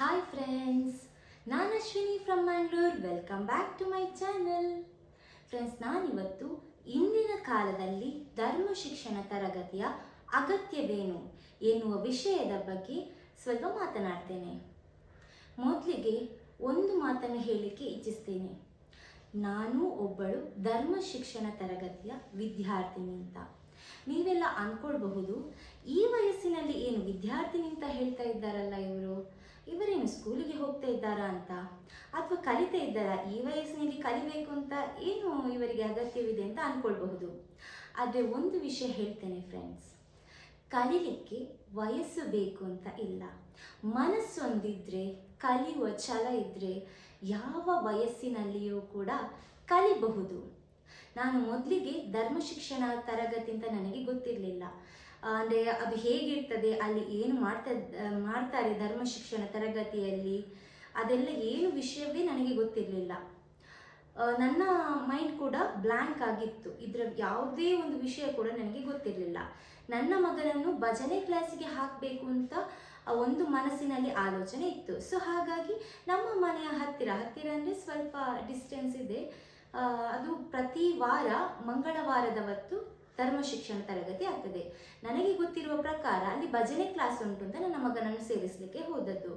Hi friends ನಾನು Ashwini from Mangalore welcome back to my channel friends ನಾನಿವತ್ತು ಇಂದಿನ ಕಾಲದಲ್ಲಿ ಧರ್ಮ ಶಿಕ್ಷಣ ತರಗತಿಯ ಅಗತ್ಯವೇನು ಎನ್ನುವ ವಿಷಯದ ಬಗ್ಗೆ ಸ್ವಲ್ಪ ಮಾತನಾಡ್ತೇನೆ. ಮೊದಲಿಗೆ ಒಂದು ಮಾತನ್ನು ಹೇಳಲಿಕ್ಕೆ ಇಚ್ಛಿಸ್ತೇನೆ. ನಾನು ಒಬ್ಬಳು ಧರ್ಮ ಶಿಕ್ಷಣ ತರಗತಿಯ ವಿದ್ಯಾರ್ಥಿನಿ ಅಂತ. ನೀವೆಲ್ಲ ಅಂದ್ಕೊಳ್ಬಹುದು ಈ ವಯಸ್ಸಿನಲ್ಲಿ ಏನು ವಿದ್ಯಾರ್ಥಿನಿ ಅಂತ ಹೇಳ್ತಾ ಇದ್ದಾರಲ್ಲ ಇವರು? ಇವರೇನು ಸ್ಕೂಲಿಗೆ ಹೋಗ್ತಾ ಇದ್ದಾರಾ ಅಂತ? ಅಥವಾ ಕಲಿತಾ ಇದ್ದಾರಾ? ಈ ವಯಸ್ಸಿನಲ್ಲಿ ಕಲಿಬೇಕು ಅಂತ ಏನು ಇವರಿಗೆ ಅಗತ್ಯವಿದೆ ಅಂತ ಅಂದ್ಕೊಳ್ಬಹುದು ಆದರೆ ಒಂದು ವಿಷಯ ಹೇಳ್ತೇನೆ ಫ್ರೆಂಡ್ಸ್ ಕಲಿಲಿಕ್ಕೆ ವಯಸ್ಸು ಬೇಕು ಅಂತ ಇಲ್ಲ. ಮನಸ್ಸೊಂದಿದ್ರೆ, ಕಲಿಯುವ ಛಲ ಇದ್ದರೆ ಯಾವ ವಯಸ್ಸಿನಲ್ಲಿಯೂ ಕೂಡ ಕಲಿಬಹುದು. ನಾನು ಮೊದಲಿಗೆ ಧರ್ಮ ಶಿಕ್ಷಣ ತರಗತಿ ಅಂತ ನನಗೆ ಗೊತ್ತಿರಲಿಲ್ಲ. ಅಂದರೆ ಅದು ಹೇಗಿರ್ತದೆ, ಅಲ್ಲಿ ಏನು ಮಾಡ್ತಾ, ಮಾಡ್ತಾರೆ ಧರ್ಮ ಶಿಕ್ಷಣ ತರಗತಿಯಲ್ಲಿ, ಅದೆಲ್ಲ ಏನು ವಿಷಯವೇ ನನಗೆ ಗೊತ್ತಿರಲಿಲ್ಲ. ನನ್ನ ಮೈಂಡ್ ಕೂಡ ಬ್ಲ್ಯಾಂಕ್ ಆಗಿತ್ತು. ಇದರ ಯಾವುದೇ ಒಂದು ವಿಷಯ ಕೂಡ ನನಗೆ ಗೊತ್ತಿರಲಿಲ್ಲ. ನನ್ನ ಮಗನನ್ನು ಭಜನೆ ಕ್ಲಾಸಿಗೆ ಹಾಕಬೇಕು ಅಂತ ಒಂದು ಮನಸ್ಸಿನಲ್ಲಿ ಆಲೋಚನೆ ಇತ್ತು. ಸೊ ಹಾಗಾಗಿ ನಮ್ಮ ಮನೆಯ ಹತ್ತಿರ ಹತ್ತಿರ ಅಂದರೆ ಸ್ವಲ್ಪ ಡಿಸ್ಟೆನ್ಸ್ ಇದೆ. ಅದು ಪ್ರತಿ ವಾರ ಮಂಗಳವಾರದವತ್ತು ಧರ್ಮ ಶಿಕ್ಷಣ ತರಗತಿ ಆಗ್ತದೆ. ನನಗೆ ಗೊತ್ತಿರುವ ಪ್ರಕಾರ ಅಲ್ಲಿ ಭಜನೆ ಕ್ಲಾಸ್ ಉಂಟು ಅಂತ ನನ್ನ ಮಗನನ್ನು ಸೇರಿಸಲಿಕ್ಕೆ ಹೋದದ್ದು.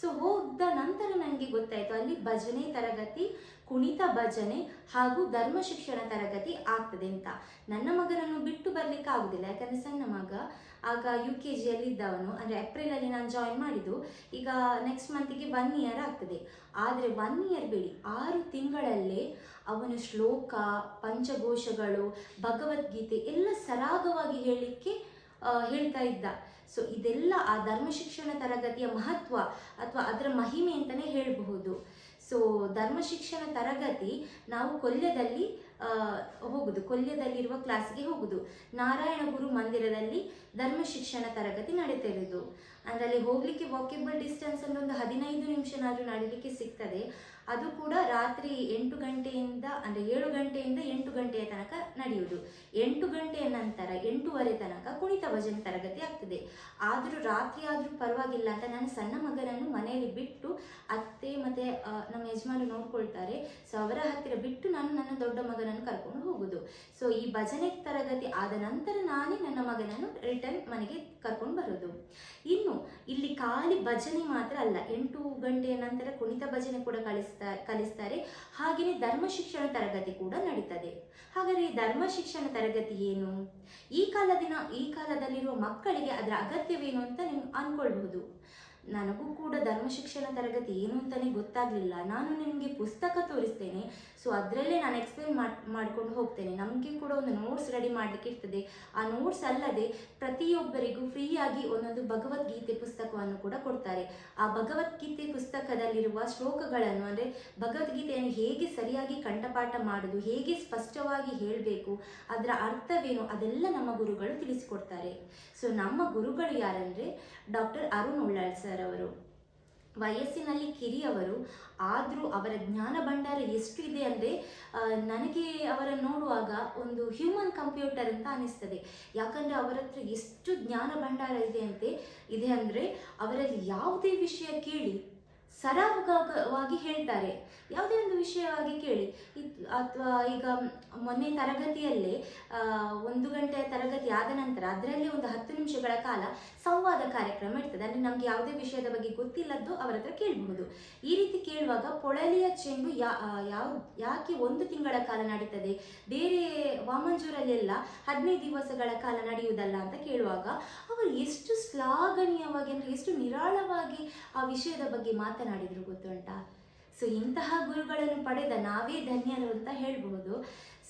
ಸೊ ಹೋದ ನಂತರ ನನಗೆ ಗೊತ್ತಾಯಿತು, ಅಲ್ಲಿ ಭಜನೆ ತರಗತಿ, ಕುಣಿತ ಭಜನೆ ಹಾಗೂ ಧರ್ಮ ಶಿಕ್ಷಣ ತರಗತಿ ಆಗ್ತದೆ ಅಂತ. ನನ್ನ ಮಗನನ್ನು ಬಿಟ್ಟು ಬರಲಿಕ್ಕೆ ಆಗುದಿಲ್ಲ, ಯಾಕಂದ್ರೆ ಸಣ್ಣ ಮಗ ಆಗ ಯು ಕೆ ಜಿಯಲ್ಲಿ ಇದ್ದವನು ಅಂದರೆ ಏಪ್ರಿಲಲ್ಲಿ ನಾನು ಜಾಯಿನ್ ಮಾಡಿದ್ದು, ಈಗ ನೆಕ್ಸ್ಟ್ ಮಂತಿಗೆ ಒನ್ ಇಯರ್ ಆಗ್ತದೆ. ಆದರೆ ಒನ್ ಇಯರ್ ಬೇಡಿ, ಆರು ತಿಂಗಳಲ್ಲೇ ಅವನು ಶ್ಲೋಕ, ಪಂಚಘೋಷಗಳು, ಭಗವದ್ಗೀತೆ ಎಲ್ಲ ಸರಾಗವಾಗಿ ಹೇಳಲಿಕ್ಕೆ ಹೇಳ್ತಾ ಇದ್ದ. ಸೊ ಇದೆಲ್ಲ ಆ ಧರ್ಮ ಶಿಕ್ಷಣ ತರಗತಿಯ ಮಹತ್ವ ಅಥವಾ ಅದರ ಮಹಿಮೆ ಅಂತಲೇ ಹೇಳಬಹುದು. ಸೊ ಧರ್ಮ ಶಿಕ್ಷಣ ತರಗತಿ ನಾವು ಕೊಲ್ಯದಲ್ಲಿ ಹೋಗುದು ಕೊಲ್ಯದಲ್ಲಿರುವ ಕ್ಲಾಸ್ಗೆ ಹೋಗುದು. ನಾರಾಯಣ ಗುರು ಮಂದಿರದಲ್ಲಿ ಧರ್ಮ ಶಿಕ್ಷಣ ತರಗತಿ ನಡೀತಾ ಇರೋದು. ಅಂದ್ರೆ ಅಲ್ಲಿ ಹೋಗ್ಲಿಕ್ಕೆ ವಾಕೆಬಲ್ ಡಿಸ್ಟೆನ್ಸ್ ಒಂದು ಹದಿನೈದು ನಿಮಿಷನಾದ್ರೂ ನಡೀಲಿಕ್ಕೆ ಸಿಗ್ತದೆ. ಅದು ಕೂಡ ರಾತ್ರಿ ಎಂಟು ಗಂಟೆಯಿಂದ ಅಂದ್ರೆ ಏಳು ಗಂಟೆಯಿಂದ ಎಂಟು ಗಂಟೆಯ ತನಕ ನಡೆಯುವುದು. ಎಂಟು ಗಂಟೆಯ ನಂತರ ಎಂಟೂವರೆ ತನಕ ಕುಣಿತ ಭಜನೆ ತರಗತಿ ಆಗ್ತದೆ. ಆದರೂ ರಾತ್ರಿ ಆದರೂ ಪರವಾಗಿಲ್ಲ ಅಂತ ನಾನು ಸಣ್ಣ ಮಗನನ್ನು ಮನೆಯಲ್ಲಿ ಬಿಟ್ಟು ಅತ್ತೆ ಮತ್ತೆ ನಮ್ಮ ಯಜಮಾನರು ನೋಡ್ಕೊಳ್ತಾರೆ. ಸೊ ಅವರ ಹತ್ತಿರ ಬಿಟ್ಟು ನಾನು ನನ್ನ ದೊಡ್ಡ ಮಗನನ್ನು ಕರ್ಕೊಂಡು ಹೋಗುದು. ಸೊ ಈ ಭಜನೆ ತರಗತಿ ಆದ ನಂತರ ನಾನೇ ನನ್ನ ಮಗನನ್ನು ರಿಟರ್ನ್ ಮನೆಗೆ ಕರ್ಕೊಂಡು ಬರೋದು. ಇನ್ನು ಇಲ್ಲಿ ಖಾಲಿ ಭಜನೆ ಮಾತ್ರ ಅಲ್ಲ, ಎಂಟು ಗಂಟೆಯ ನಂತರ ಕುಣಿತ ಭಜನೆ ಕೂಡ ಕಲಿಸ್ತಾ, ಕಲಿಸ್ತಾರೆ. ಹಾಗೆಯೇ ಧರ್ಮ ಶಿಕ್ಷಣ ತರಗತಿ ಕೂಡ ನಡೀತದೆ. ಹಾಗಾದರೆ ಧರ್ಮ ಶಿಕ್ಷಣ ತರಗತಿ ಏನು? ಈ ಕಾಲದಿನ, ಈ ಕಾಲದಲ್ಲಿರುವ ಮಕ್ಕಳಿಗೆ ಅದರ ಅಗತ್ಯವೇನು ಅಂತ ನೀವು ಅನ್ಕೊಳ್ಬಹುದು. ನನಗೂ ಕೂಡ ಧರ್ಮ ಶಿಕ್ಷಣ ತರಗತಿ ಏನು ಅಂತಲೇ ಗೊತ್ತಾಗಲಿಲ್ಲ. ನಾನು ನಿಮಗೆ ಪುಸ್ತಕ ತೋರಿಸ್ತೇನೆ. ಸೊ ಅದರಲ್ಲೇ ನಾನು ಎಕ್ಸ್ಪ್ಲೇನ್ ಮಾಡಿ, ಮಾಡ್ಕೊಂಡು ಹೋಗ್ತೇನೆ. ನಮಗೆ ಕೂಡ ಒಂದು ನೋಟ್ಸ್ ರೆಡಿ ಮಾಡಲಿಕ್ಕೆ ಇರ್ತದೆ. ಆ ನೋಟ್ಸ್ ಅಲ್ಲದೆ ಪ್ರತಿಯೊಬ್ಬರಿಗೂ ಫ್ರೀಯಾಗಿ ಒಂದೊಂದು ಭಗವದ್ಗೀತೆ ಪುಸ್ತಕವನ್ನು ಕೂಡ ಕೊಡ್ತಾರೆ. ಆ ಭಗವದ್ಗೀತೆ ಪುಸ್ತಕದಲ್ಲಿರುವ ಶ್ಲೋಕಗಳನ್ನು ಅಂದರೆ ಭಗವದ್ಗೀತೆಯನ್ನು ಹೇಗೆ ಸರಿಯಾಗಿ ಕಂಠಪಾಠ ಮಾಡೋದು, ಹೇಗೆ ಸ್ಪಷ್ಟವಾಗಿ ಹೇಳಬೇಕು, ಅದರ ಅರ್ಥವೇನು, ಅದೆಲ್ಲ ನಮ್ಮ ಗುರುಗಳು ತಿಳಿಸಿಕೊಡ್ತಾರೆ. ಸೊ ನಮ್ಮ ಗುರುಗಳು ಯಾರಂದರೆ ಡಾಕ್ಟರ್ ಅರುಣ್ ಉಳ್ಳಾಳ್ ಸರ್ ಅವರು ವಯಸ್ಸಿನಲ್ಲಿ ಕಿರಿಯವರು, ಆದರೂ ಅವರ ಜ್ಞಾನ ಭಂಡಾರ ಎಷ್ಟು ಇದೆ ಅಂದರೆ ನನಗೆ ಅವರನ್ನು ನೋಡುವಾಗ ಒಂದು ಹ್ಯೂಮನ್ ಕಂಪ್ಯೂಟರ್ ಅಂತ ಅನಿಸ್ತದೆ. ಯಾಕಂದರೆ ಅವರ ಹತ್ರ ಎಷ್ಟು ಜ್ಞಾನ ಭಂಡಾರ ಇದೆ ಅಂತೆ. ಇದೆ ಅಂದರೆ, ಅವರಲ್ಲಿ ಯಾವುದೇ ವಿಷಯ ಕೇಳಿ ಸರಾಗವಾಗಿ ಹೇಳ್ತಾರೆ. ಯಾವುದೇ ಒಂದು ವಿಷಯವಾಗಿ ಕೇಳಿ. ಅಥವಾ ಈಗ ಮೊನ್ನೆ ತರಗತಿಯಲ್ಲೇ ಒಂದು ಗಂಟೆಯ ತರಗತಿ ಆದ ನಂತರ ಅದರಲ್ಲಿ ಒಂದು ಹತ್ತು ನಿಮಿಷಗಳ ಕಾಲ ಸಂವಾದ ಕಾರ್ಯಕ್ರಮ ಇರ್ತದೆ. ಅಂದರೆ ನಮಗೆ ಯಾವುದೇ ವಿಷಯದ ಬಗ್ಗೆ ಗೊತ್ತಿಲ್ಲದ್ದು ಅವರ ಹತ್ರ ಕೇಳಬಹುದು. ಈ ರೀತಿ ಕೇಳುವಾಗ ಪೊಳಲಿಯ ಚೆಂಡು ಯಾ ಯಾವ, ಯಾಕೆ ಒಂದು ತಿಂಗಳ ಕಾಲ ನಡೀತದೆ? ಬೇರೆ ವಾಮಂಜೂರಲ್ಲೆಲ್ಲ ಹದಿನೈದು ದಿವಸಗಳ ಕಾಲ ನಡೆಯುವುದಲ್ಲ ಅಂತ ಕೇಳುವಾಗ ಅವರು ಎಷ್ಟು ಶ್ಲಾಘನೀಯವಾಗಿ ಅಂದರೆ ಎಷ್ಟು ನಿರಾಳವಾಗಿ ಆ ವಿಷಯದ ಬಗ್ಗೆ ಮಾತನಾಡಿದರು ಗೊತ್ತುಂಟಾ? ಸೊ ಇಂತಹ ಗುರುಗಳನ್ನು ಪಡೆದ ನಾವೇ ಧನ್ಯರು ಅಂತ ಹೇಳ್ಬಹುದು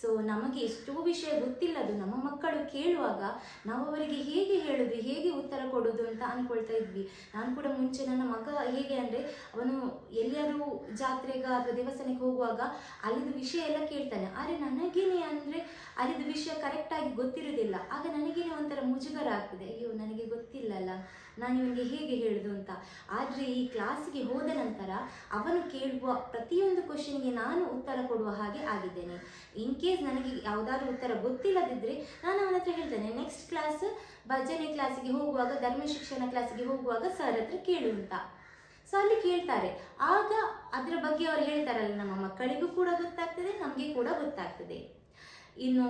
ಸೊ ನಮಗೆ ಎಷ್ಟೋ ವಿಷಯ ಗೊತ್ತಿಲ್ಲದು ನಮ್ಮ ಮಕ್ಕಳು ಕೇಳುವಾಗ ನಾವು ಅವರಿಗೆ ಹೇಗೆ ಹೇಳೋದು, ಹೇಗೆ ಉತ್ತರ ಕೊಡೋದು ಅಂತ ಅಂದ್ಕೊಳ್ತಾ ಇದ್ವಿ. ನಾನು ಕೂಡ ಮುಂಚೆ ನನ್ನ ಮಗ ಹೇಗೆ ಅಂದರೆ, ಅವನು ಎಲ್ಲಿಯಾದರೂ ಜಾತ್ರೆಗೆ ಅಥವಾ ದೇವಸ್ಥಾನಕ್ಕೆ ಹೋಗುವಾಗ ಅಲ್ಲಿದ್ದು ವಿಷಯ ಎಲ್ಲ ಕೇಳ್ತಾನೆ. ಆದರೆ ನನಗೇನೆ ಅಂದರೆ ಅಲ್ಲಿದ್ದು ವಿಷಯ ಕರೆಕ್ಟಾಗಿ ಗೊತ್ತಿರೋದಿಲ್ಲ. ಆಗ ನನಗೇನೆ ಒಂಥರ ಮುಜುಗರ ಆಗ್ತದೆ. ಅಯ್ಯೋ, ನನಗೆ ಗೊತ್ತಿಲ್ಲಲ್ಲ. ನಾನು ಇವನಿಗೆ ಹೇಗೆ ಹೇಳುದು ಅಂತ. ಆದರೆ ಈ ಕ್ಲಾಸಿಗೆ ಹೋದ ನಂತರ ಅವನು ಕೇಳುವ ಪ್ರತಿಯೊಂದು ಕ್ವಶನ್ಗೆ ನಾನು ಉತ್ತರ ಕೊಡುವ ಹಾಗೆ ಆಗಿದ್ದೇನೆ. ಇನ್ ಕೇಸ್ ನನಗೆ ಯಾವುದಾದ್ರೂ ಉತ್ತರ ಗೊತ್ತಿಲ್ಲದಿದ್ದರೆ ನಾನು ಅವನ ಹತ್ರ ಹೇಳ್ತೇನೆ. ನೆಕ್ಸ್ಟ್ ಕ್ಲಾಸ್ ಭಜನೆ ಕ್ಲಾಸಿಗೆ ಹೋಗುವಾಗ, ಧರ್ಮ ಶಿಕ್ಷಣ ಕ್ಲಾಸಿಗೆ ಹೋಗುವಾಗ ಸರ್ ಹತ್ರ ಕೇಳು ಅಂತ. ಸೊ ಅಲ್ಲಿ ಕೇಳ್ತಾರೆ. ಆಗ ಅದರ ಬಗ್ಗೆ ಅವ್ರು ಹೇಳ್ತಾರಲ್ಲ, ನಮ್ಮ ಮಕ್ಕಳಿಗೂ ಕೂಡ ಗೊತ್ತಾಗ್ತದೆ, ನಮಗೆ ಕೂಡ ಗೊತ್ತಾಗ್ತದೆ. ಇನ್ನು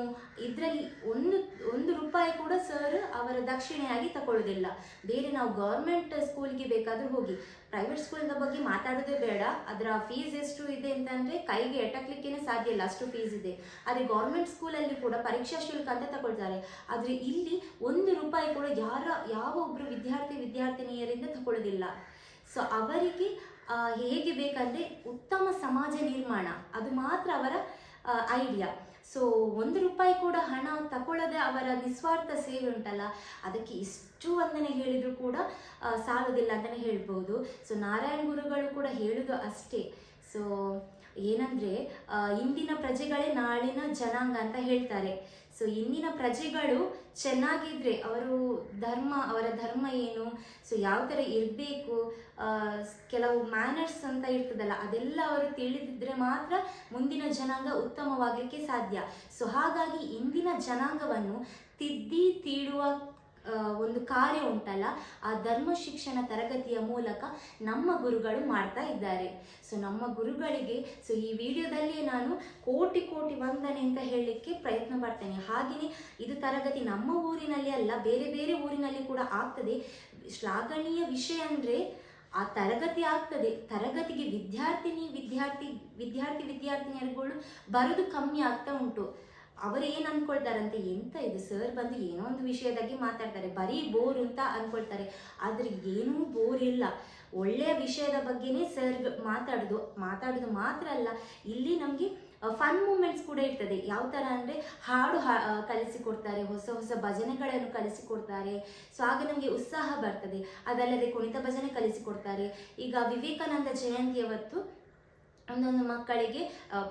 ಇದರಲ್ಲಿ ಒಂದು ಒಂದು ರೂಪಾಯಿ ಕೂಡ ಸರ್ ಅವರ ದಕ್ಷಿಣೆಯಾಗಿ ತಗೊಳ್ಳೋದಿಲ್ಲ ಬೇರೆ ನಾವು ಗೌರ್ಮೆಂಟ್ ಸ್ಕೂಲ್ಗೆ ಬೇಕಾದರೂ ಹೋಗಿ ಪ್ರೈವೇಟ್ ಸ್ಕೂಲ್ನ ಬಗ್ಗೆ ಮಾತಾಡೋದೇ ಬೇಡ. ಅದರ ಫೀಸ್ ಎಷ್ಟು ಇದೆ ಅಂತಂದರೆ ಕೈಗೆ ಎಟಕ್ಲಿಕ್ಕೇನೆ ಸಾಧ್ಯ ಇಲ್ಲ, ಅಷ್ಟು ಫೀಸ್ ಇದೆ. ಆದರೆ ಗೌರ್ಮೆಂಟ್ ಸ್ಕೂಲಲ್ಲಿ ಕೂಡ ಪರೀಕ್ಷಾ ಶುಲ್ಕ ಅಂತ ತಗೊಳ್ತಾರೆ ಆದರೆ ಇಲ್ಲಿ ಒಂದು ರೂಪಾಯಿ ಕೂಡ ಯಾರ, ಯಾವ ಒಬ್ಬರು ವಿದ್ಯಾರ್ಥಿ, ವಿದ್ಯಾರ್ಥಿನಿಯರಿಂದ ತಗೊಳ್ಳೋದಿಲ್ಲ ಸೊ ಅವರಿಗೆ ಹೇಗೆ ಬೇಕಂದರೆ ಉತ್ತಮ ಸಮಾಜ ನಿರ್ಮಾಣ, ಅದು ಮಾತ್ರ ಅವರ ಐಡಿಯಾ ಸೊ ಒಂದು ರೂಪಾಯಿ ಕೂಡ ಹಣ ತಗೊಳ್ಳದೆ ಅವರ ನಿಸ್ವಾರ್ಥ ಸೇವೆ ಉಂಟಲ್ಲ, ಅದಕ್ಕೆ ಇಷ್ಟು ವಂದನೆ ಹೇಳಿದರೂ ಕೂಡ ಸಾಲೋದಿಲ್ಲ ಅಂತಲೇ ಹೇಳ್ಬೋದು. ಸೊ ನಾರಾಯಣ ಗುರುಗಳು ಕೂಡ ಹೇಳೋದು ಅಷ್ಟೇ. ಸೊ ಏನಂದರೆ ಇಂದಿನ ಪ್ರಜೆಗಳೇ ನಾಳಿನ ಜನಾಂಗ ಅಂತ ಹೇಳ್ತಾರೆ. ಸೊ ಇಂದಿನ ಪ್ರಜೆಗಳು ಚೆನ್ನಾಗಿದ್ರೆ ಅವರು ಧರ್ಮ, ಅವರ ಧರ್ಮ ಏನು? ಸೊ ಯಾವ ಥರ ಇರಬೇಕು? ಕೆಲವು ಮ್ಯಾನರ್ಸ್ ಅಂತ ಇರ್ತದಲ್ಲ, ಅದೆಲ್ಲ ಅವರು ತಿಳಿದಿದ್ರೆ ಮಾತ್ರ ಮುಂದಿನ ಜನಾಂಗ ಉತ್ತಮವಾಗಲಿಕ್ಕೆ ಸಾಧ್ಯ. ಸೊ ಹಾಗಾಗಿ ಇಂದಿನ ಜನಾಂಗವನ್ನು ತಿದ್ದಿ, ತೀಡುವ ಒಂದು ಕಾರ್ಯ ಉಂಟಲ್ಲ, ಆ ಧರ್ಮ ಶಿಕ್ಷಣ ತರಗತಿಯ ಮೂಲಕ ನಮ್ಮ ಗುರುಗಳು ಮಾಡ್ತಾ ಇದ್ದಾರೆ. ಸೊ ನಮ್ಮ ಗುರುಗಳಿಗೆ ಸೊ ಈ ವಿಡಿಯೋದಲ್ಲಿ ನಾನು ಕೋಟಿ ಕೋಟಿ ವಂದನೆ ಅಂತ ಹೇಳಲಿಕ್ಕೆ ಪ್ರಯತ್ನ ಪಡ್ತೇನೆ. ಹಾಗೆಯೇ ಇದು ತರಗತಿ ನಮ್ಮ ಊರಿನಲ್ಲಿ ಅಲ್ಲ, ಬೇರೆ ಬೇರೆ ಊರಿನಲ್ಲಿ ಕೂಡ ಆಗ್ತದೆ. ಶ್ಲಾಘನೀಯ ವಿಷಯ ಅಂದರೆ ಆ ತರಗತಿ ಆಗ್ತದೆ. ತರಗತಿಗೆ ವಿದ್ಯಾರ್ಥಿನಿ, ವಿದ್ಯಾರ್ಥಿ ವಿದ್ಯಾರ್ಥಿ, ವಿದ್ಯಾರ್ಥಿನಿಯರುಗಳು ಬರೋದು ಕಮ್ಮಿ ಆಗ್ತಾ ಉಂಟು. ಅವರು ಏನು ಅನ್ಕೊಳ್ತಾರಂತೆ? ಎಂತ ಇದು? ಸರ್ ಬಂದು ಏನೋ ಒಂದು ವಿಷಯದಾಗಿ ಮಾತಾಡ್ತಾರೆ. ಬರೀ ಬೋರ್ ಅಂತ ಅನ್ಕೊಳ್ತಾರೆ. ಆದರೆ ಏನೂ ಬೋರ್ ಇಲ್ಲ. ಒಳ್ಳೆಯ ವಿಷಯದ ಬಗ್ಗೆನೇ ಸರ್ ಮಾತಾಡೋದು. ಮಾತಾಡೋದು ಮಾತ್ರ ಅಲ್ಲ, ಇಲ್ಲಿ ನಮಗೆ ಫನ್ ಮೂಮೆಂಟ್ಸ್ ಕೂಡ ಇರ್ತದೆ. ಯಾವ ಥರ ಅಂದರೆ, ಹಾಡು ಹಾ ಕಲಿಸಿಕೊಡ್ತಾರೆ ಹೊಸ ಹೊಸ ಭಜನೆಗಳನ್ನು ಕಲಿಸಿಕೊಡ್ತಾರೆ ಸೊ ಆಗ ನಮಗೆ ಉತ್ಸಾಹ ಬರ್ತದೆ. ಅದಲ್ಲದೆ ಕುಣಿತ ಭಜನೆ ಕಲಿಸಿಕೊಡ್ತಾರೆ ಈಗ ವಿವೇಕಾನಂದ ಜಯಂತಿಯವತ್ತು ಒಂದೊಂದು ಮಕ್ಕಳಿಗೆ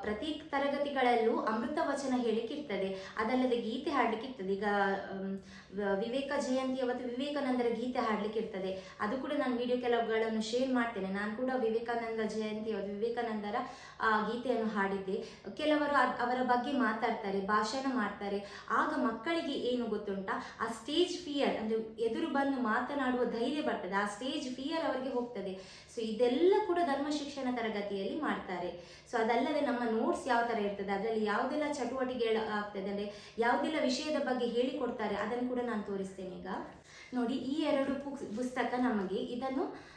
ಪ್ರತಿ ತರಗತಿಗಳಲ್ಲೂ ಅಮೃತ ವಚನ ಹೇಳಿಕ್ಕಿರ್ತದೆ ಅದಲ್ಲದೆ ಗೀತೆ ಹಾಡ್ಲಿಕ್ಕೆ ಇರ್ತದೆ. ಈಗ ವಿವೇಕ ಜಯಂತಿ ಅವತ್ತು ವಿವೇಕಾನಂದರ ಗೀತೆ ಹಾಡ್ಲಿಕ್ಕೆ ಇರ್ತದೆ. ಅದು ಕೂಡ ನಾನು ವಿಡಿಯೋ ಕೆಲವುಗಳನ್ನು ಶೇರ್ ಮಾಡ್ತೇನೆ. ನಾನು ಕೂಡ ವಿವೇಕಾನಂದ ಜಯಂತಿ ಅವತ್ತು ವಿವೇಕಾನಂದರ ಗೀತೆಯನ್ನು ಹಾಡಿದ್ದೆ. ಕೆಲವರು ಅವರ ಬಗ್ಗೆ ಮಾತಾಡ್ತಾರೆ ಭಾಷಣ ಮಾಡ್ತಾರೆ. ಆಗ ಮಕ್ಕಳಿಗೆ ಏನು ಗೊತ್ತುಂಟಾ? ಆ ಸ್ಟೇಜ್ ಫಿಯರ್ ಅಂದರೆ ಎದುರು ಬಂದು ಮಾತನಾಡುವ ಧೈರ್ಯ ಬರ್ತದೆ. ಆ ಸ್ಟೇಜ್ ಫಿಯರ್ ಅವರಿಗೆ ಹೋಗ್ತದೆ. ಸೊ ಇದೆಲ್ಲ ಕೂಡ ಧರ್ಮ ಶಿಕ್ಷಣ ತರಗತಿಯಲ್ಲಿ ಮಾಡ್ತಾರೆ. ಸೊ ಅದಲ್ಲದೆ ನಮ್ಮ ನೋಟ್ಸ್ ಯಾವ ಥರ ಇರ್ತದೆ? ಅದರಲ್ಲಿ ಯಾವುದೆಲ್ಲ ಚಟುವಟಿಕೆಗಳು ಆಗ್ತದೆ? ಅಂದರೆ ಯಾವುದೆಲ್ಲ ವಿಷಯದ ಬಗ್ಗೆ ಹೇಳಿಕೊಡ್ತಾರೆ? ಅದನ್ನು ಕೂಡ ನಾನು ತೋರಿಸ್ತೇನೆ ಈಗ. ನೋಡಿ ಈ ಎರಡು ಪುಸ್ತಕ ನಮಗೆ ಇದನ್ನು ಆ,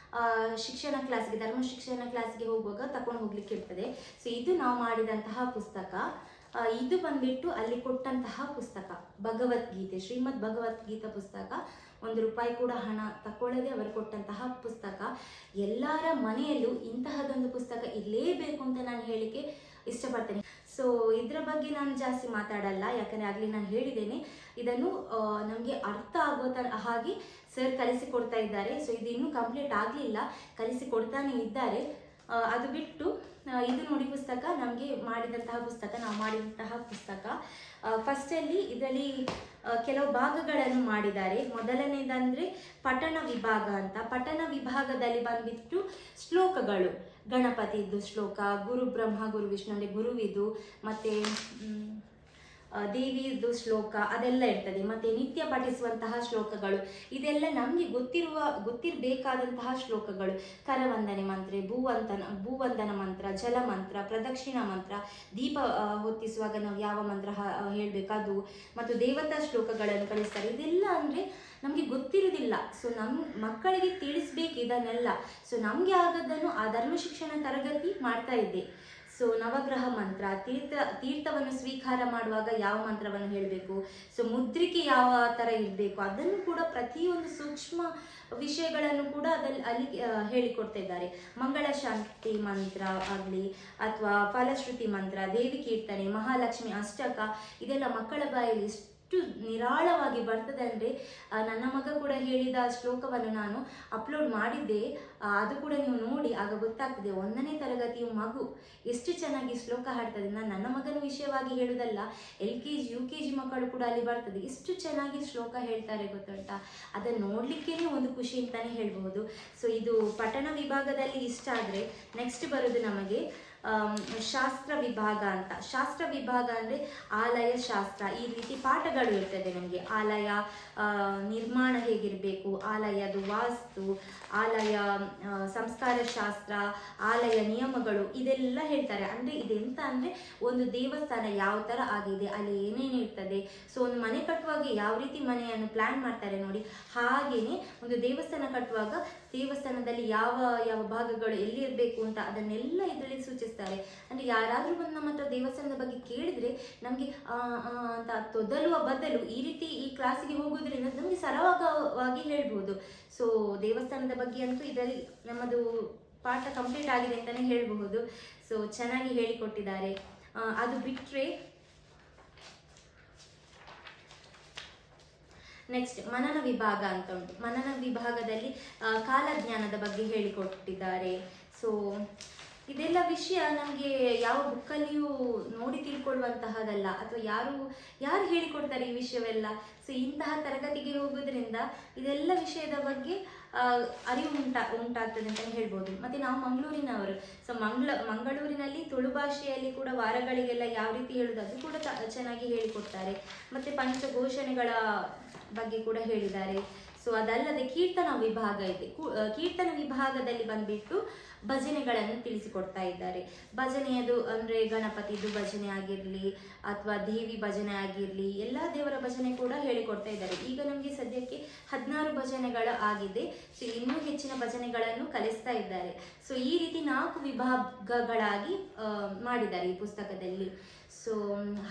ಶಿಕ್ಷಣ ಕ್ಲಾಸ್ಗೆ ಧರ್ಮ ಶಿಕ್ಷಣ ಕ್ಲಾಸ್ಗೆ ಹೋಗುವಾಗ ತಕೊಂಡು ಹೋಗ್ಲಿಕ್ಕೆ ಇರ್ತದೆ. ಸೊ ಇದು ನಾವು ಮಾಡಿದಂತಹ ಪುಸ್ತಕ. ಇದು ಬಂದ್ಬಿಟ್ಟು ಅಲ್ಲಿ ಕೊಟ್ಟಂತಹ ಪುಸ್ತಕ, ಭಗವದ್ಗೀತೆ, ಶ್ರೀಮದ್ ಭಗವದ್ಗೀತಾ ಪುಸ್ತಕ. ಒಂದು ರೂಪಾಯಿ ಕೂಡ ಹಣ ತಕೊಳ್ಳದೆ ಅವರು ಕೊಟ್ಟಂತಹ ಪುಸ್ತಕ. ಎಲ್ಲರ ಮನೆಯಲ್ಲೂ ಇಂತಹದೊಂದು ಪುಸ್ತಕ ಇರಲೇಬೇಕು ಅಂತ ನಾನು ಹೇಳಿಕೆ ಇಷ್ಟಪಡ್ತೇನೆ. ಸೊ ಇದರ ಬಗ್ಗೆ ನಾನು ಜಾಸ್ತಿ ಮಾತಾಡಲ್ಲ, ಯಾಕಂದರೆ ಆಗಲಿ ನಾನು ಹೇಳಿದ್ದೇನೆ. ಇದನ್ನು ನಮಗೆ ಅರ್ಥ ಆಗೋ ಥರ ಹಾಗೆ ಸರ್ ಕಲಿಸಿಕೊಡ್ತಾ ಇದ್ದಾರೆ. ಸೊ ಇದು ಇನ್ನೂ ಕಂಪ್ಲೀಟ್ ಆಗಲಿಲ್ಲ. ಕಲಿಸಿಕೊಡ್ತಾನೆ ಇದ್ದಾರೆ. ಅದು ಬಿಟ್ಟು ಇದು ನೋಡಿ ಪುಸ್ತಕ, ನಮಗೆ ಮಾಡಿದಂತಹ ಪುಸ್ತಕ, ನಾವು ಮಾಡಿದಂತಹ ಪುಸ್ತಕ. ಫಸ್ಟಲ್ಲಿ ಇದರಲ್ಲಿ ಕೆಲವು ಭಾಗಗಳನ್ನು ಮಾಡಿದ್ದಾರೆ. ಮೊದಲನೇದಂದರೆ ಪಠಣ ವಿಭಾಗ ಅಂತ. ಪಠಣ ವಿಭಾಗದಲ್ಲಿ ಬಂದ್ಬಿಟ್ಟು ಶ್ಲೋಕಗಳು. ಗಣಪತಿದು ಶ್ಲೋಕ ಗುರು ಬ್ರಹ್ಮ ಗುರು ವಿಷ್ಣು ಅಂದರೆ ಗುರುವಿದು, ಮತ್ತು ಆ, ದೇವಿದು ಶ್ಲೋಕ ಅದೆಲ್ಲ ಇರ್ತದೆ. ಮತ್ತು ನಿತ್ಯ ಪಠಿಸುವಂತಹ ಶ್ಲೋಕಗಳು ಇದೆಲ್ಲ ನಮಗೆ ಗೊತ್ತಿರುವ ಗೊತ್ತಿರಬೇಕಾದಂತಹ ಶ್ಲೋಕಗಳು. ಕರವಂದನೆ ಮಂತ್ರ ಭೂವಂತನ ಭೂವಂದನ ಮಂತ್ರ ಜಲ ಮಂತ್ರ ಪ್ರದಕ್ಷಿಣ ಮಂತ್ರ ದೀಪ ಹೊತ್ತಿಸುವಾಗ ನಾವು ಯಾವ ಮಂತ್ರ ಹೇಳಬೇಕು ಅದು ಮತ್ತು ದೇವತಾ ಶ್ಲೋಕಗಳನ್ನು ಕಲಿಸ್ತಾರೆ. ಇದೆಲ್ಲ ಅಂದರೆ ನಮಗೆ ಗೊತ್ತಿರೋದಿಲ್ಲ ಸೊ ನಮ್ಮ ಮಕ್ಕಳಿಗೆ ತಿಳಿಸ್ಬೇಕು ಇದನ್ನೆಲ್ಲ. ಸೊ ನಮಗೆ ಆಗದನ್ನು ಆ ಧರ್ಮ ಶಿಕ್ಷಣ ತರಗತಿ ಮಾಡ್ತಾ ಇದ್ದೆ. ಸೊ ನವಗ್ರಹ ಮಂತ್ರ, ತೀರ್ಥ, ತೀರ್ಥವನ್ನು ಸ್ವೀಕಾರ ಮಾಡುವಾಗ ಯಾವ ಮಂತ್ರವನ್ನು ಹೇಳಬೇಕು? ಸೊ ಮುದ್ರಿಕೆ ಯಾವ ಥರ ಇರಬೇಕು? ಅದನ್ನು ಕೂಡ ಪ್ರತಿಯೊಂದು ಸೂಕ್ಷ್ಮ ವಿಷಯಗಳನ್ನು ಕೂಡ ಅದಲ್ಲಿ ಅಲ್ಲಿ ಹೇಳಿಕೊಡ್ತಾ ಇದ್ದಾರೆ. ಮಂಗಳ ಶಾಂತಿ ಮಂತ್ರ ಆಗಲಿ ಅಥವಾ ಫಲಶ್ರುತಿ ಮಂತ್ರ ದೇವಿ ಕೀರ್ತನೆ ಮಹಾಲಕ್ಷ್ಮಿ, ಅಷ್ಟಕ, ಇದೆಲ್ಲ ಮಕ್ಕಳ ಬಾಯಲ್ಲಿ ಎಷ್ಟು ನಿರಾಳವಾಗಿ ಬರ್ತದೆ ಅಂದರೆ ನನ್ನ ಮಗ ಕೂಡ ಹೇಳಿದ ಶ್ಲೋಕವನ್ನು ನಾನು ಅಪ್ಲೋಡ್ ಮಾಡಿದ್ದೆ. ಅದು ಕೂಡ ನೀವು ನೋಡಿ, ಆಗ ಗೊತ್ತಾಗ್ತದೆ, ಒಂದನೇ ತರಗತಿಯ ಮಗು. ಎಷ್ಟು ಚೆನ್ನಾಗಿ ಶ್ಲೋಕ ಹಾಡ್ತದೆ. ನಾನು ನನ್ನ ಮಗನ ವಿಷಯವಾಗಿ ಹೇಳುವುದಲ್ಲ L K G, U K G ಮಕ್ಕಳು ಕೂಡ ಅಲ್ಲಿ ಬರ್ತದೆ. ಎಷ್ಟು ಚೆನ್ನಾಗಿ ಶ್ಲೋಕ ಹೇಳ್ತಾರೆ ಗೊತ್ತುಂಟಾ? ಅದನ್ನು ನೋಡಲಿಕ್ಕೇ ಒಂದು ಖುಷಿ ಅಂತಲೇ ಹೇಳ್ಬೋದು. ಸೊ ಇದು ಪಠಣ ವಿಭಾಗದಲ್ಲಿ ಇಷ್ಟ ಆದರೆ ನೆಕ್ಸ್ಟ್ ಬರೋದು ನಮಗೆ. ಶಾಸ್ತ್ರ ವಿಭಾಗ ಅಂತ. ಶಾಸ್ತ್ರ ವಿಭಾಗ ಅಂದರೆ ಆಲಯ ಶಾಸ್ತ್ರ. ಈ ರೀತಿ ಪಾಠಗಳು ಇರ್ತದೆ ನಮಗೆ. ಆಲಯ ನಿರ್ಮಾಣ ಹೇಗಿರಬೇಕು? ಆಲಯದು ವಾಸ್ತು, ಆಲಯ ಸಂಸ್ಕಾರ ಶಾಸ್ತ್ರ, ಆಲಯ ನಿಯಮಗಳು ಇದೆಲ್ಲ ಹೇಳ್ತಾರೆ. ಅಂದರೆ ಇದೆಂತ ಅಂದರೆ ಒಂದು ದೇವಸ್ಥಾನ ಯಾವ ಥರ ಆಗಿದೆ, ಅಲ್ಲಿ ಏನೇನು ಇರ್ತದೆ. ಸೊ ಒಂದು ಮನೆ ಕಟ್ಟುವಾಗ ಯಾವ ರೀತಿ ಮನೆಯನ್ನು ಪ್ಲ್ಯಾನ್ ಮಾಡ್ತಾರೆ ನೋಡಿ. ಹಾಗೆಯೇ ಒಂದು ದೇವಸ್ಥಾನ ಕಟ್ಟುವಾಗ ದೇವಸ್ಥಾನದಲ್ಲಿ ಯಾವ ಯಾವ ಭಾಗಗಳು ಎಲ್ಲಿರಬೇಕು ಅಂತ ಅದನ್ನೆಲ್ಲ ಇದರಲ್ಲಿ ಸೂಚಿಸ್ತಾರೆ ಅಂದರೆ ಯಾರಾದರೂ ಬಂದು ನಮ್ಮ ಹತ್ರ ದೇವಸ್ಥಾನದ ಬಗ್ಗೆ ಕೇಳಿದರೆ ನಮಗೆ ಅಂತ ತೊದಲುವ ಬದಲು ಈ ರೀತಿ ಈ ಕ್ಲಾಸಿಗೆ ಹೋಗೋದ್ರಿಂದ ನಮಗೆ ಸರಳವಾಗಿ ಹೇಳ್ಬೋದು. ಸೊ ದೇವಸ್ಥಾನದ ಬಗ್ಗೆ ಅಂತೂ ಇದರಲ್ಲಿ ನಮ್ಮದು ಪಾಠ ಕಂಪ್ಲೀಟ್ ಆಗಿದೆ ಅಂತಲೇ ಹೇಳಬಹುದು. ಸೊ ಚೆನ್ನಾಗಿ ಹೇಳಿಕೊಟ್ಟಿದ್ದಾರೆ. ಅದು ಬಿಟ್ಟರೆ ನೆಕ್ಸ್ಟ್ ಮನನ ವಿಭಾಗ ಅಂತ ಉಂಟು. ಮನನ ವಿಭಾಗದಲ್ಲಿ ಕಾಲಜ್ಞಾನದ ಬಗ್ಗೆ ಹೇಳಿಕೊಟ್ಟಿದ್ದಾರೆ. ಸೊ ಇದೆಲ್ಲ ವಿಷಯ ನಮಗೆ ಯಾವ ಬುಕ್ಕಲ್ಲಿಯೂ ನೋಡಿ ತಿಳ್ಕೊಳ್ಳುವಂತಹದಲ್ಲ. ಅಥವಾ ಯಾರು ಯಾರು ಹೇಳಿಕೊಡ್ತಾರೆ ಈ ವಿಷಯವೆಲ್ಲ? ಸೊ ಇಂತಹ ತರಗತಿಗೆ ಹೋಗೋದ್ರಿಂದ ಇದೆಲ್ಲ ವಿಷಯದ ಬಗ್ಗೆ ಅರಿವು ಉಂಟಾ, ಉಂಟಾಗ್ತದೆ ಅಂತಲೇ ಹೇಳ್ಬೋದು. ಮತ್ತು ನಾವು ಮಂಗಳೂರಿನವರು. ಸೊ ಮಂಗ್ಳ, ಮಂಗಳೂರಿನಲ್ಲಿ ತುಳು ಭಾಷೆಯಲ್ಲಿ ಕೂಡ ವಾರಗಳಿಗೆಲ್ಲ ಯಾವ ರೀತಿ ಹೇಳೋದು ಅದು ಕೂಡ ಚೆನ್ನಾಗಿ ಹೇಳಿಕೊಡ್ತಾರೆ. ಮತ್ತು ಪಂಚಘೋಷಣೆಗಳ ಬಗ್ಗೆ ಕೂಡ ಹೇಳಿದ್ದಾರೆ. ಸೊ ಅದಲ್ಲದೆ ಕೀರ್ತನ ವಿಭಾಗ ಇದೆ. ಕೀರ್ತನ ವಿಭಾಗದಲ್ಲಿ ಬಂದ್ಬಿಟ್ಟು ಭಜನೆಗಳನ್ನು ತಿಳಿಸಿಕೊಡ್ತಾ ಇದ್ದಾರೆ. ಭಜನೆಯದು ಅಂದರೆ ಗಣಪತಿದು ಭಜನೆ ಆಗಿರಲಿ ಅಥವಾ ದೇವಿ ಭಜನೆ ಆಗಿರಲಿ ಎಲ್ಲ ದೇವರ ಭಜನೆ ಕೂಡ ಹೇಳಿಕೊಡ್ತಾ ಇದ್ದಾರೆ. ಈಗ ನಮಗೆ ಸದ್ಯಕ್ಕೆ ಹದಿನಾರು ಭಜನೆಗಳು ಆಗಿದೆ. ಸೊ ಇನ್ನೂ ಹೆಚ್ಚಿನ ಭಜನೆಗಳನ್ನು ಕಲಿಸ್ತಾ ಇದ್ದಾರೆ. ಸೊ ಈ ರೀತಿ ನಾಲ್ಕು ವಿಭಾಗಗಳಾಗಿ ಮಾಡಿದ್ದಾರೆ ಈ ಪುಸ್ತಕದಲ್ಲಿ. ಸೊ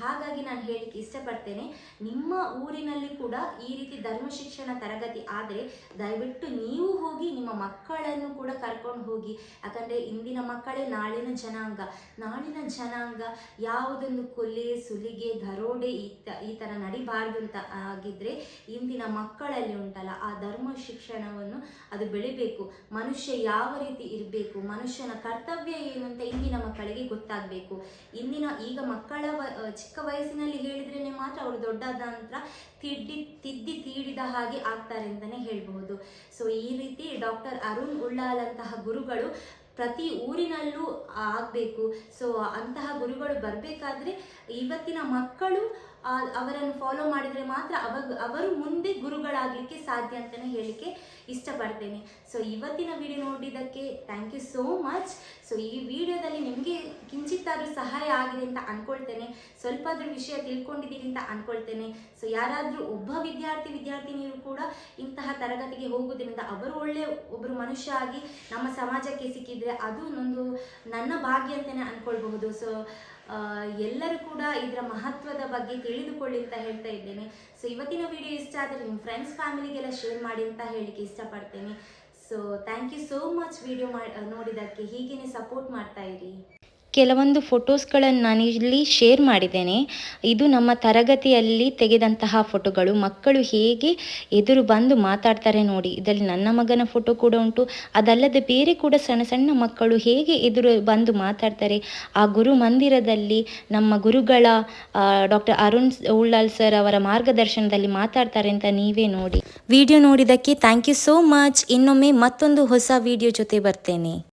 ಹಾಗಾಗಿ ನಾನು ಹೇಳಿಕ್ಕೆ ಇಷ್ಟಪಡ್ತೇನೆ. ನಿಮ್ಮ ಊರಿನಲ್ಲಿ ಕೂಡ ಈ ರೀತಿ ಧರ್ಮ ಶಿಕ್ಷಣ ತರಗತಿ ಆದರೆ ದಯವಿಟ್ಟು ನೀವು ಹೋಗಿ ನಿಮ್ಮ ಮಕ್ಕಳನ್ನು ಕೂಡ ಕರ್ಕೊಂಡು ಹೋಗಿ. ಯಾಕಂದರೆ ಇಂದಿನ ಮಕ್ಕಳೇ ನಾಳಿನ ಜನಾಂಗ. ನಾಳಿನ ಜನಾಂಗ ಯಾವುದೊಂದು ಕೊಲೆ, ಸುಲಿಗೆ, ದರೋಡೆ ಈ ಈ ಥರ ನಡಿಬಾರ್ದು ಅಂತ ಆಗಿದ್ದರೆ ಇಂದಿನ ಮಕ್ಕಳಲ್ಲಿ ಉಂಟಲ್ಲ, ಆ ಧರ್ಮ ಶಿಕ್ಷಣವನ್ನು ಅದು ಬೆಳಿಬೇಕು. ಮನುಷ್ಯ ಯಾವ ರೀತಿ ಇರಬೇಕು? ಮನುಷ್ಯನ ಕರ್ತವ್ಯ ಏನು ಅಂತ ಇಂದಿನ ಮಕ್ಕಳಿಗೆ ಗೊತ್ತಾಗಬೇಕು. ಇಂದಿನ ಈಗ ಆ, ಚಿಕ್ಕ ವಯಸ್ಸಿನಲ್ಲಿ ಹೇಳಿದ್ರೇ ಮಾತ್ರ ಅವರು ದೊಡ್ಡಾದ ನಂತರ ತಿದ್ದಿ ತಿದ್ದಿ ತೀಡಿದ ಹಾಗೆ ಆಗ್ತಾರೆ ಅಂತಲೇ ಹೇಳ್ಬೋದು ಸೊ ಈ ರೀತಿ ಡಾಕ್ಟರ್ ಅರುಣ್ ಉಳ್ಳಾಲ್ ಅಂತಹ ಗುರುಗಳು ಪ್ರತಿ ಊರಿನಲ್ಲೂ ಆಗಬೇಕು. ಸೊ ಅಂತಹ ಗುರುಗಳು ಬರಬೇಕಾದ್ರೆ ಇವತ್ತಿನ ಮಕ್ಕಳು ಅವರನ್ನು ಫಾಲೋ ಮಾಡಿದರೆ ಮಾತ್ರ ಅವಾಗ ಅವರು ಮುಂದೆ ಗುರುಗಳಾಗಲಿಕ್ಕೆ ಸಾಧ್ಯ ಅಂತಲೇ ಹೇಳಲಿಕ್ಕೆ ಇಷ್ಟಪಡ್ತೇನೆ. ಸೊ ಇವತ್ತಿನ ವಿಡಿಯೋ ನೋಡಿದ್ದಕ್ಕೆ thank you so much so ಈ ವಿಡಿಯೋದಲ್ಲಿ ನಿಮಗೆ ಕಿಂಚಿತ್ತಾದರೂ ಸಹಾಯ ಆಗಿದೆ ಅಂತ ಅಂದ್ಕೊಳ್ತೇನೆ ಸ್ವಲ್ಪ ಅದ್ರ ವಿಷಯ ತಿಳ್ಕೊಂಡಿದ್ದೀರಿ ಅಂತ ಅಂದ್ಕೊಳ್ತೇನೆ ಸೊ ಯಾರಾದರೂ ಒಬ್ಬ ವಿದ್ಯಾರ್ಥಿ, ವಿದ್ಯಾರ್ಥಿನಿಯರು ಕೂಡ ಇಂತಹ ತರಗತಿಗೆ ಹೋಗುವುದರಿಂದ ಅವರು ಒಳ್ಳೆಯ ಒಬ್ಬರು ಮನುಷ್ಯ ಆಗಿ ನಮ್ಮ ಸಮಾಜಕ್ಕೆ ಸಿಕ್ಕಿದರೆ ಅದು ಒಂದು ನನ್ನ ಭಾಗ್ಯ ಅಂತಲೇ ಅಂದ್ಕೊಳ್ಬಹುದು ಸೊ ಎಲ್ಲರೂ ಕೂಡ ಇದರ ಮಹತ್ವದ ಬಗ್ಗೆ ತಿಳಿದುಕೊಳ್ಳಿ ಅಂತ ಹೇಳ್ತಾ ಇದ್ದೇನೆ. ಸೊ ಇವತ್ತಿನ ವಿಡಿಯೋ ಇಷ್ಟ ಆದರೆ ನಿಮ್ಮ ಫ್ರೆಂಡ್ಸ್ ಫ್ಯಾಮಿಲಿಗೆಲ್ಲ ಶೇರ್ ಮಾಡಿ ಅಂತ ಹೇಳಿಕ್ಕೆ ಇಷ್ಟಪಡ್ತೇನೆ. So thank you so much video ಮಾಡಿ ನೋಡಿದ್ದಕ್ಕೆ, ಹೀಗೇನೆ ಸಪೋರ್ಟ್ ಮಾಡ್ತಾ ಇರಿ. ಕೆಲವೊಂದು ಫೋಟೋಸ್ಗಳನ್ನು ನಾನು ಇಲ್ಲಿ ಶೇರ್ ಮಾಡಿದ್ದೇನೆ. ಇದು ನಮ್ಮ ತರಗತಿಯಲ್ಲಿ ತೆಗೆದಂತಹ ಫೋಟೋಗಳು. ಮಕ್ಕಳು ಹೇಗೆ ಎದುರು ಬಂದು ಮಾತಾಡ್ತಾರೆ ನೋಡಿ. ಇದರಲ್ಲಿ ನನ್ನ ಮಗನ ಫೋಟೋ ಕೂಡ ಉಂಟು. ಅದಲ್ಲದೆ ಬೇರೆ ಕೂಡ ಸಣ್ಣ ಸಣ್ಣ ಮಕ್ಕಳು ಹೇಗೆ ಎದುರು ಬಂದು ಮಾತಾಡ್ತಾರೆ. ಆ ಗುರು ಮಂದಿರದಲ್ಲಿ ನಮ್ಮ ಗುರುಗಳ ಡಾಕ್ಟರ್ ಅರುಣ್ ಉಳ್ಳಾಲ್ ಸರ್ ಅವರ ಮಾರ್ಗದರ್ಶನದಲ್ಲಿ ಮಾತಾಡ್ತಾರೆ ಅಂತ ನೀವೇ ನೋಡಿ. ವಿಡಿಯೋ ನೋಡಿದ್ದಕ್ಕೆ ಥ್ಯಾಂಕ್ ಯು ಸೋ ಮಚ್. ಇನ್ನೊಮ್ಮೆ ಮತ್ತೊಂದು ಹೊಸ ವಿಡಿಯೋ ಜೊತೆ ಬರ್ತೇನೆ.